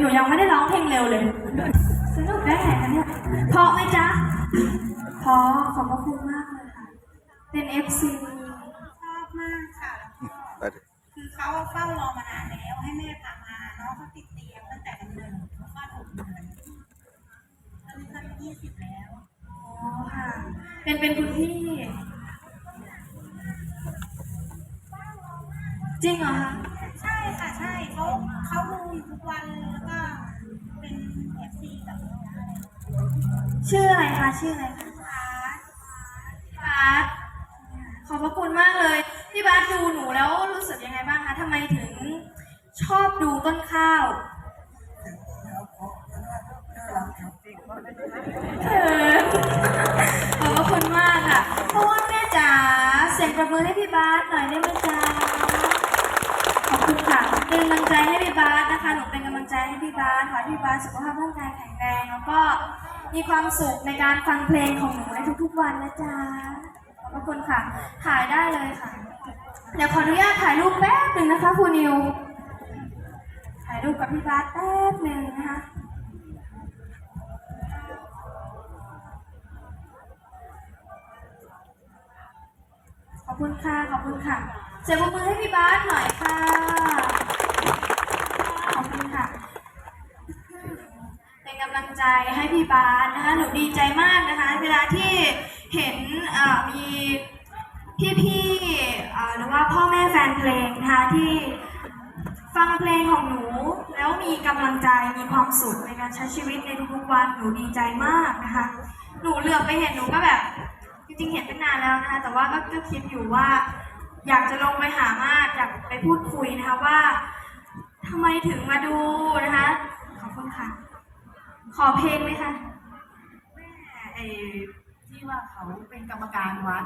หนูยังไม่ได้ร้องเพลงเร็วเลย สนุกได้ไงคะเนี่ยเพราะไหมจ๊ะเพราะขอบพระคุณมากเลยค่ะ เป็น FC ชอบมากค่ะไปดิคือเขาเฝ้ารอมานานแล้วให้แม่พามาน้องเขาติดเตียงตั้งแต่กำเนิดเขาคลอดหกเดือนตอนนี้เขาอายุยี่สิบแล้วอ๋อค่ะ เป็นเป็นคุณพี่ จริงเหรอคะใช่ค่ะใช่เขา ทุกวันแล้วก็เป็นเอฟซีกับน้องอะไรชื่ออะไรคะ ชื่ออะไรคะพาร์ทพี่บาสขอบพระคุณมากเลย พี่บาสดูหนูแล้วรู้สึกยังไงบ้างคะทำไมถึงชอบดูต้นข้าวเออขอบพระคุณมากค่ะเพราะว่าแม่จ๋าเสียงประมือให้พี่บาสหน่อยได้ไหมจ๊ะ คุณค่ะเป็นกำลังใจให้พี่บาสนะคะ หนูเป็นกำลังใจให้พี่บาสขอให้พี่บาสสุขภาพร่างกายแข็งแรง แล้วก็มีความสุขในการฟังเพลงของหนูในทุกๆวันนะจ๊ะ ขอบพระคุณค่ะ ถ่ายได้เลยค่ะ เดี๋ยวขออนุญาตถ่ายรูปแป๊บหนึ่งนะคะครูนิว ถ่ายรูปกับพี่บาสแป๊บหนึ่งนะคะขอบคุณค่ะ ขอบคุณค่ะ เสียงปรบมือให้พี่บาสหน่อยค่ะขอบคุณค่ะ เป็นกำลังใจให้พี่บาสนะคะ หนูดีใจมากนะคะ เวลาที่เห็นมีพี่ๆหรือว่าพ่อแม่แฟนเพลงนะคะที่ฟังเพลงของหนูแล้วมีกำลังใจมีความสุขในการใช้ชีวิตในทุกๆวันหนูดีใจมากนะคะ หนูเหลือบไปเห็นหนูก็แบบ จริงๆเห็นตั้งนานแล้วนะคะแต่ว่าก็ก็คิดอยู่ว่า อยากจะลงไปหามากอยากไปพูดคุยนะคะว่าทำไมถึงมาดูนะคะ ขอบคุณค่ะ ขอเพลงไหมคะไอ้ที่ว่าเขาเป็นกรรมการวัด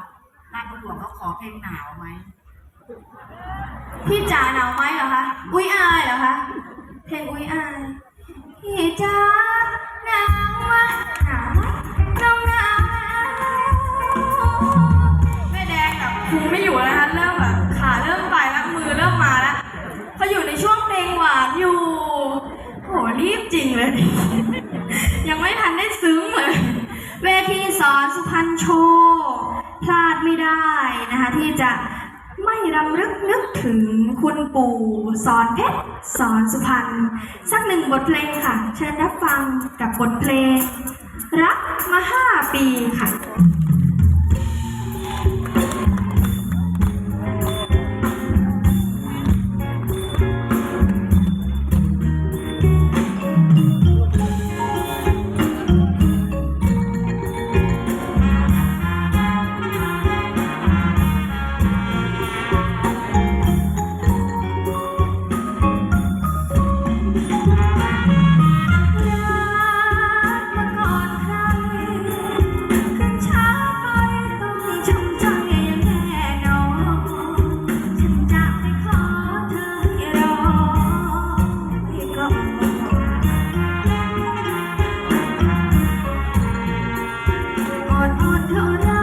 ราชบุรีเขาขอเพลงหนาวไหมพี่จ๋าหนาวไหมเหรอคะ อุ้ยอายเหรอคะ เพลงอุ้ยอาย พี่จ๋าหนาวไหมหนาวไหมน้องหนาวแม่แดงแบบคุมไม่ เลย ยังไม่ทันได้ซึ้งเลย เวทีสอนสุพรรณโชว์พลาดไม่ได้นะคะ ที่จะไม่รำลึกนึกถึงคุณปู่สอนเพชรสอนสุพรรณสักหนึ่งบทเพลงค่ะ เชิญรับฟังกับบทเพลง รักมาห้าปีค่ะ Dora.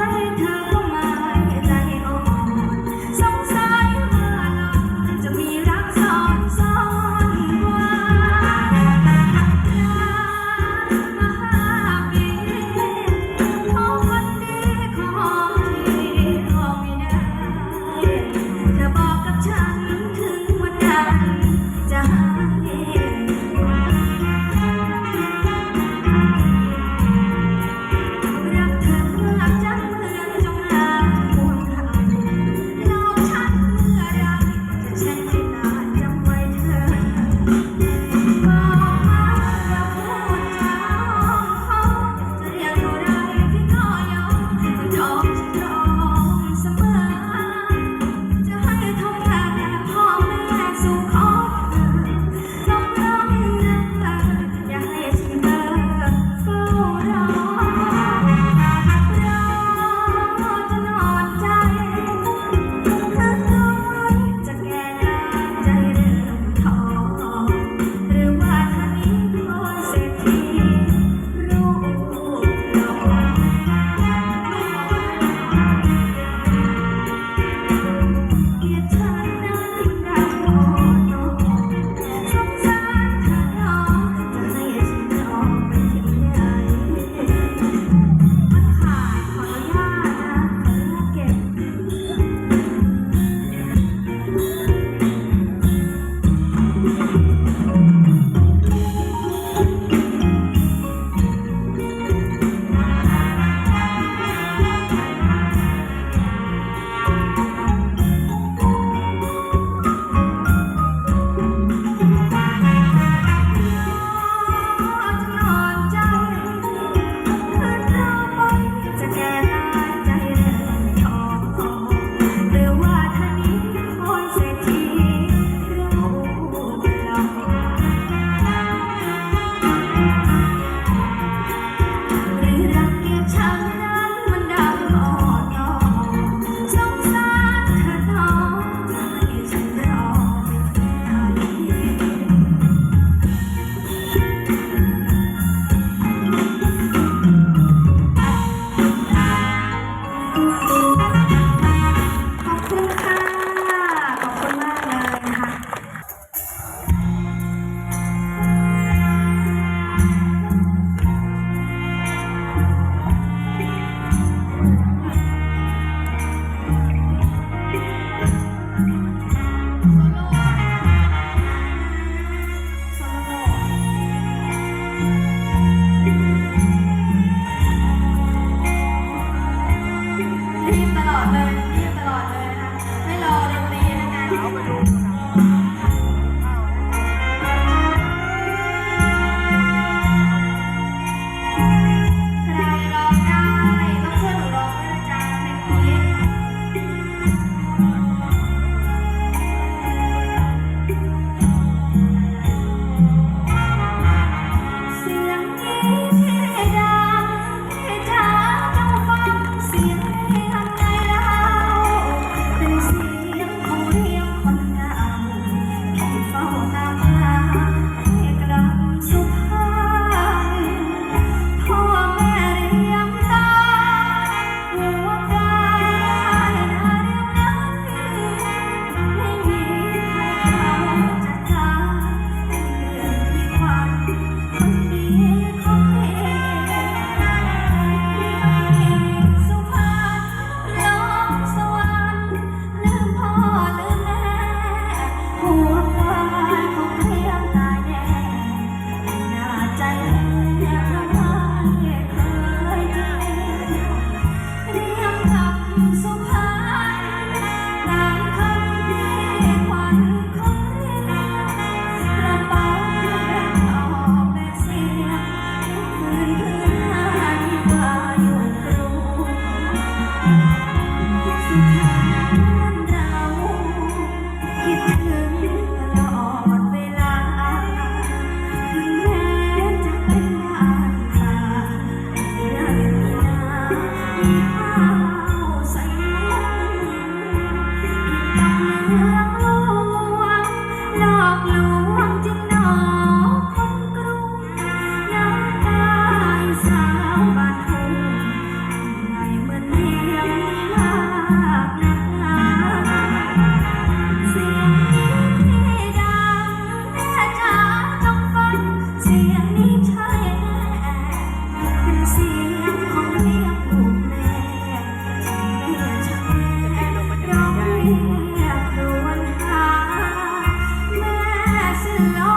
love.